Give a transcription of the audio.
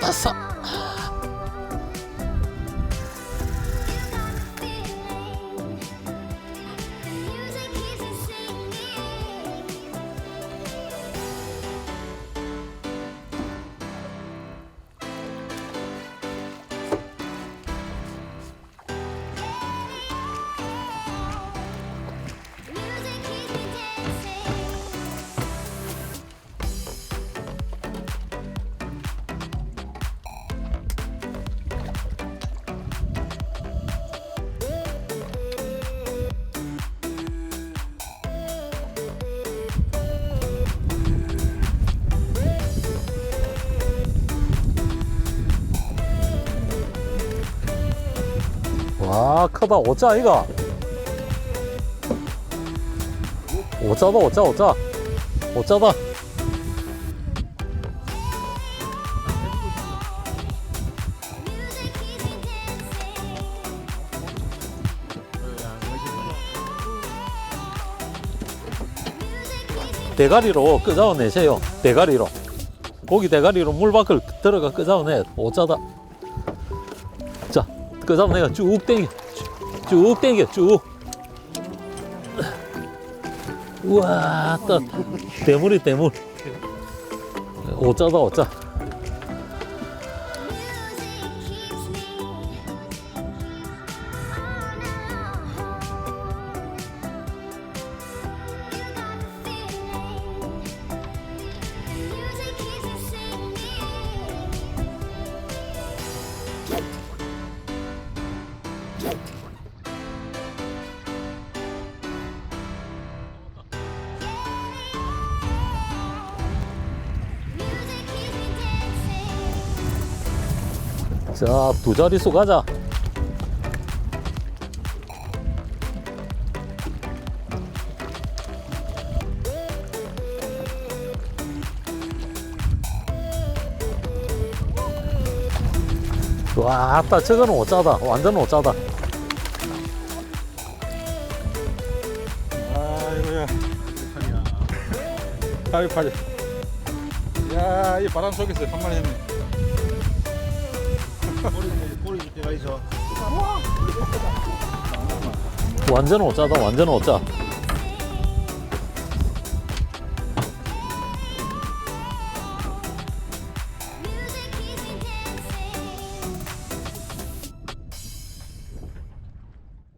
ったさ。 와 크다. 오자 이가 오자다 오자 오자. 오자다. 대가리로 끄자어내세요. 대가리로. 고기 대가리로 물 밖을 들어가 끄자어내 오자다. 자 끄자어내가 쭉 땡겨. 쭉 땡겨. 쭉. 우와 따 대물이 대물. 오자다 오자 자 두 자릿수 가자 와, 아따, 저거는 오짜다. 완전 오짜다. 아이고야. 아이 팔이. 야, 이 바람 속에서 한 마리 했네. 완전 오짜다. 완전 오짜.